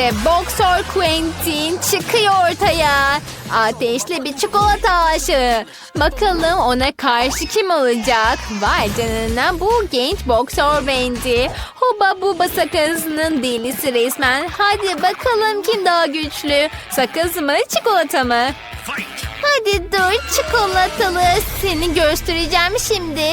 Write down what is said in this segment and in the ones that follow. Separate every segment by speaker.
Speaker 1: Ve boksör Quentin çıkıyor ortaya. Ateşli bir çikolata aşığı. Bakalım ona karşı kim olacak? Vay canına bu genç boksör Wendy. Huba buba sakızının delisi resmen. Hadi bakalım kim daha güçlü? Sakız mı çikolata mı? Hadi dur çikolatalı. Seni göstereceğim şimdi.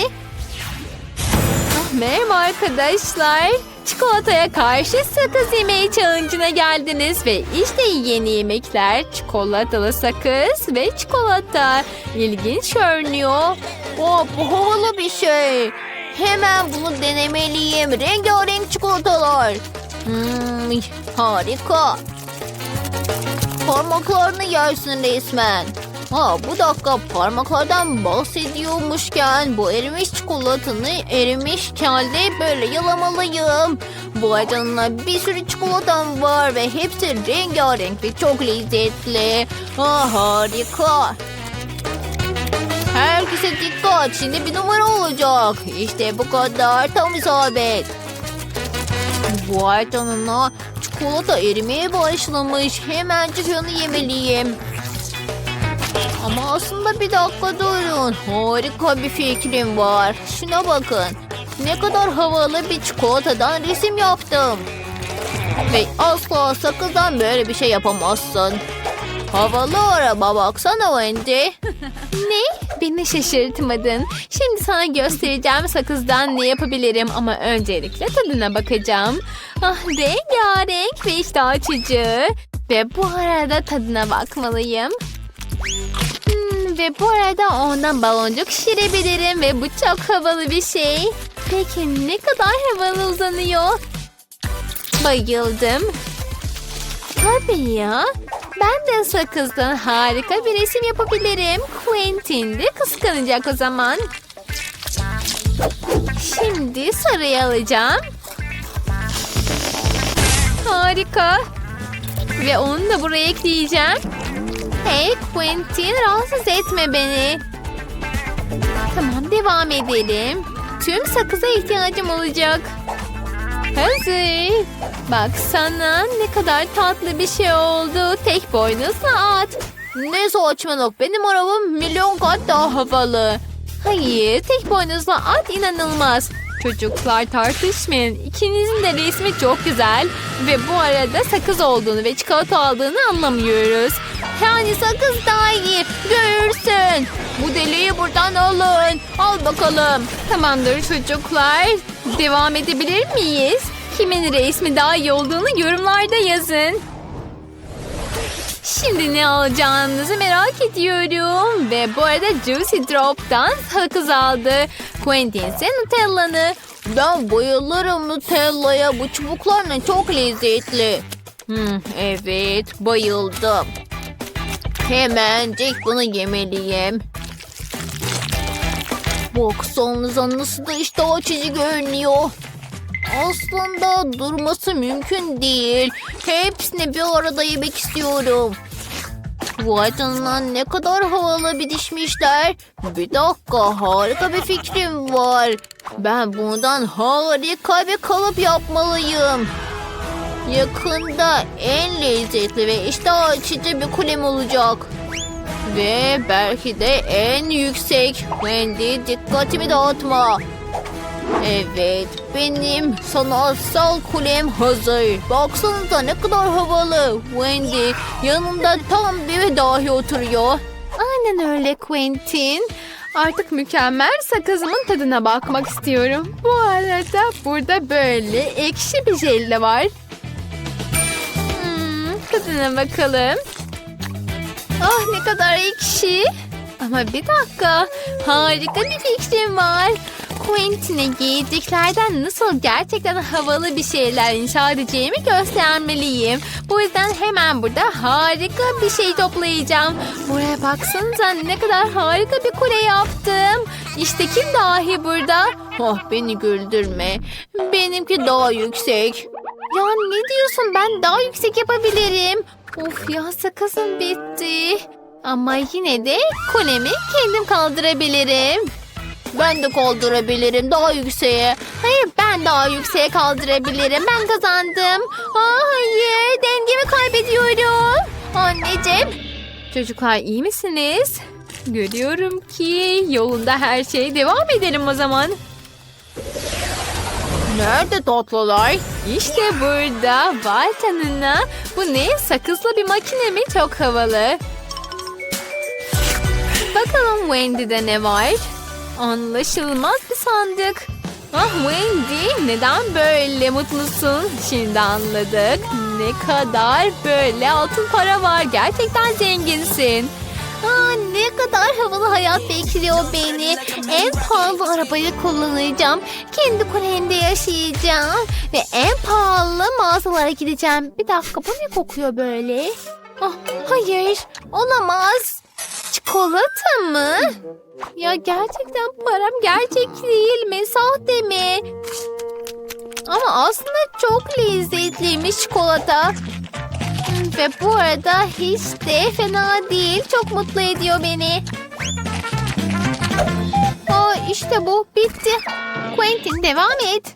Speaker 1: Ah, Merhaba arkadaşlar. Çikolataya karşı sakız yemeği challenge'ına geldiniz ve işte yeni yemekler çikolatalı sakız ve çikolata. İlginç görünüyor.
Speaker 2: Oh, bu havalı bir şey. Hemen bunu denemeliyim. Rengarenk çikolatalar. Hmm, harika. Parmaklarını yersin resmen. Ha bu dakika parmaklardan bahsediyormuşken bu erimiş çikolatanı erimiş halde böyle yalamalıyım. Bu canına bir sürü çikolatam var ve hepsi rengarenk ve çok lezzetli. Ah harika. Herkese dikkat. Şimdi bir numara olacak. İşte bu kadar. Tam isabet. Bu ay canına çikolata erimeye başlamış. Hemencik onu yemeliyim. Ama aslında bir dakika durun. Harika bir fikrim var. Şuna bakın. Ne kadar havalı bir çikolatadan resim yaptım. Ve asla sakızdan böyle bir şey yapamazsın. Havalı araba baksana Wendy.
Speaker 1: Ne? Beni şaşırtmadın. Şimdi sana göstereceğim sakızdan ne yapabilirim ama öncelikle tadına bakacağım. Ah rengarenk ve iştah açıcı. Ve bu arada tadına bakmalıyım. Ve bu arada ondan baloncuk şişirebilirim ve bu çok havalı bir şey. Peki ne kadar havalı uzanıyor. Bayıldım. Tabii ya. Ben de sakızdan harika bir resim yapabilirim. Quentin de kıskanacak o zaman. Şimdi sarıyı alacağım. Harika. Ve onu da buraya ekleyeceğim. Hey Quentin rahatsız etme beni. Tamam devam edelim. Tüm sakıza ihtiyacım olacak. Hazır. Baksana ne kadar tatlı bir şey oldu. Tek boynuzlu at.
Speaker 2: Ne saçmalık. Benim arabam milyon kat daha havalı.
Speaker 1: Hayır, tek boynuzlu at inanılmaz. Çocuklar tartışmayın. İkinizin de resmi çok güzel. Ve bu arada sakız olduğunu ve çikolata aldığını anlamıyoruz.
Speaker 2: Yani sakız daha iyi. Görürsün. Bu deliği buradan alın. Al bakalım.
Speaker 1: Tamamdır çocuklar. Devam edebilir miyiz? Kimin resmi daha iyi olduğunu yorumlarda yazın. Şimdi ne alacağınızı merak ediyorum. Ve bu arada Juicy Drop'tan sakız aldı. Quentin ise Nutella'nı.
Speaker 2: Ben bayılırım Nutella'ya. Bu çubuklar ne çok lezzetli. Hmm, evet bayıldım. Hemencik bunu yemeliyim. Baksanıza nasıl da iştah açıcı görünüyor. Aslında durması mümkün değil. Hepsini bir arada yemek istiyorum. Vay canına ne kadar havalı bir dişmişler. Bir dakika harika bir fikrim var. Ben bundan harika bir kalıp yapmalıyım. Yakında en lezzetli ve iştah açıcı bir kulem olacak. Ve belki de en yüksek. Wendy dikkatimi dağıtma. Evet, benim sanatsal kulem hazır. Baksanıza ne kadar havalı. Wendy yanında tam bir dahi oturuyor.
Speaker 1: Aynen öyle Quentin. Artık mükemmel sakızımın tadına bakmak istiyorum. Bu arada burada böyle ekşi bir jelly var. Tadına bakalım. Ah ne kadar ekşi. Ama bir dakika. Harika bir fikrim var. Quentin'e giyeceklerden nasıl gerçekten havalı bir şeyler inşa edeceğimi göstermeliyim. Bu yüzden hemen burada harika bir şey toplayacağım. Buraya baksanıza ne kadar harika bir kule yaptım. İşte kim dahi burada?
Speaker 2: Oh beni güldürme. Benimki daha yüksek.
Speaker 1: Ya ne diyorsun ben daha yüksek yapabilirim. Of ya sakızım bitti. Ama yine de kulemi kendim kaldırabilirim.
Speaker 2: Ben de kaldırabilirim daha yükseğe.
Speaker 1: Hayır ben daha yükseğe kaldırabilirim. Ben kazandım. Aa, hayır denge
Speaker 2: anneciğim.
Speaker 1: Çocuklar iyi misiniz? Görüyorum ki yolunda her şey devam edelim o zaman.
Speaker 2: Nerede tatlılar?
Speaker 1: İşte burada. Vay canına. Bu ne? Sakızlı bir makine mi? Çok havalı. Bakalım Wendy'de ne var? Anlaşılmaz bir sandık. Ah Wendy neden böyle mutlusun? Şimdi anladık. Ne kadar böyle altın para var. Gerçekten zenginsin.
Speaker 2: Ne kadar havalı hayat bekliyor beni. En pahalı arabayı kullanacağım. Kendi kulemde yaşayacağım. Ve en pahalı mağazalara gideceğim. Bir dakika bu ne kokuyor böyle? Ah, hayır olamaz. Çikolata mı?
Speaker 1: Ya gerçekten param gerçek değil mi? Sahte mi?
Speaker 2: Ama aslında çok lezzetliymiş çikolata. Ve bu arada hiç de fena değil. Çok mutlu ediyor beni. Aa, işte bu bitti. Quentin devam et.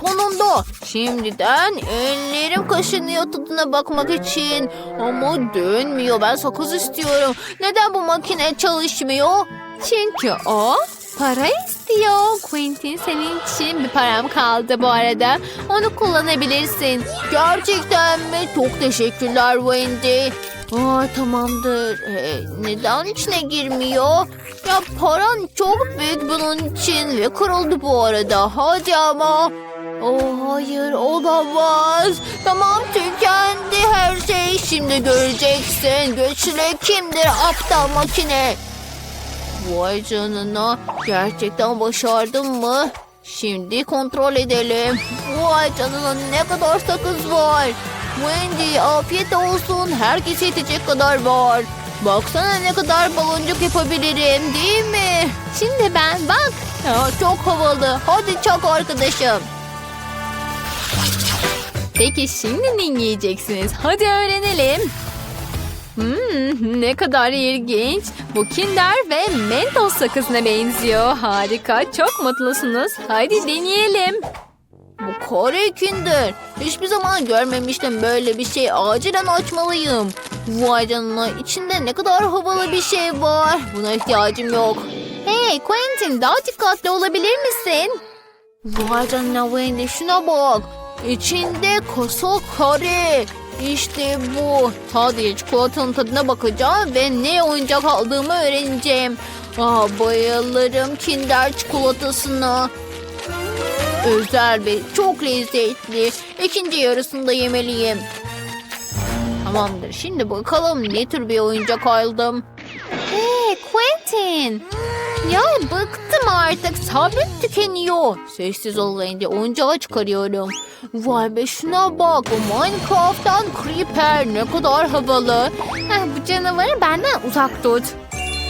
Speaker 2: Sonunda. Şimdiden ellerim kaşınıyor tadına bakmak için. Ama dönmüyor. Ben sakız istiyorum. Neden bu makine çalışmıyor?
Speaker 1: Çünkü o para istiyor. Quentin senin için bir param kaldı bu arada. Onu kullanabilirsin.
Speaker 2: Gerçekten mi? Çok teşekkürler Wendy. Aa, tamamdır. Ee, neden içine girmiyor? Ya paran çok büyük bunun için ve kırıldı bu arada. Hadi ama. Oh hayır olamaz. Tamam tükendi her şey. Şimdi göreceksin. Güçlü kimdir aptal makine. Vay canına. Gerçekten başardım mı? Şimdi kontrol edelim. Vay canına ne kadar sakız var. Wendy afiyet olsun. Herkese yetecek kadar var. Baksana ne kadar baloncuk yapabilirim değil mi? Şimdi ben bak. Ya, çok havalı. Hadi çak arkadaşım.
Speaker 1: Peki şimdi ne yiyeceksiniz? Hadi öğrenelim. Hmm, ne kadar ilginç. Bu Kinder ve Mentos sakızına benziyor. Harika, çok mutlusunuz. Hadi deneyelim.
Speaker 2: Bu Kore Kinder. Hiçbir zaman görmemiştim böyle bir şey. Acilen açmalıyım. Vay canına içinde ne kadar havalı bir şey var. Buna ihtiyacım yok. Hey Quentin daha dikkatli olabilir misin? Vay canına Wendy şuna bak. İçinde kasa kare. İşte bu. Sadece çikolatanın tadına bakacağım ve ne oyuncak aldığımı öğreneceğim. Aa, bayılırım Kinder çikolatasına. Özel ve çok lezzetli. İkinci yarısında yemeliyim. Tamamdır. Şimdi bakalım ne tür bir oyuncak aldım. Hey Quentin. Ya bıktım artık. Sabrım tükeniyor. Sessiz ol Wendy. Oyuncağı çıkarıyorum. Vay be şuna bak. Minecraft'tan Creeper. Ne kadar havalı.
Speaker 1: Heh, bu canavarı benden uzak tut.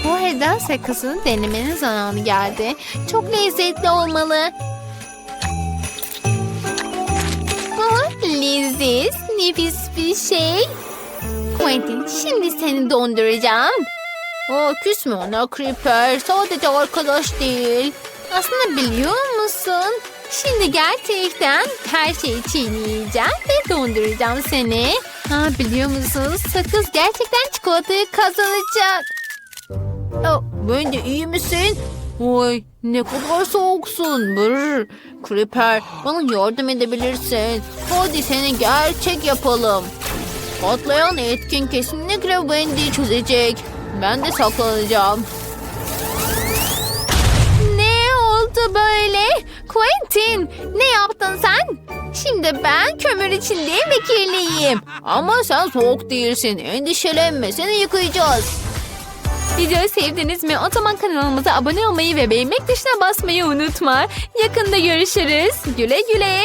Speaker 1: Bu arada sakızın denemenin zamanı geldi.
Speaker 2: Çok lezzetli olmalı.
Speaker 1: Ah, leziz, nefis bir şey. Quentin, şimdi seni donduracağım.
Speaker 2: Aa, küsme ona Creeper. Sadece arkadaş değil.
Speaker 1: Aslında biliyor musun? Şimdi gerçekten her şeyi çiğneyeceğim ve donduracağım seni. Ha biliyor musun? Sakız gerçekten çikolatayı kazanacak.
Speaker 2: Ya, Wendy iyi misin? Oy ne kadar soğuksun. Brr. Creeper bana yardım edebilirsin. Hadi seni gerçek yapalım. Patlayan etkin kesinlikle Wendy'yi çözecek. Ben de saklanacağım.
Speaker 1: Ne oldu böyle? Quentin ne yaptın sen? Şimdi ben kömür içindeyim ve kirliyim.
Speaker 2: Ama sen soğuk değilsin. Endişelenme seni yıkayacağız.
Speaker 1: Videoyu sevdiniz mi? O zaman kanalımıza abone olmayı ve beğenmek tuşuna basmayı unutma. Yakında görüşürüz. Güle güle.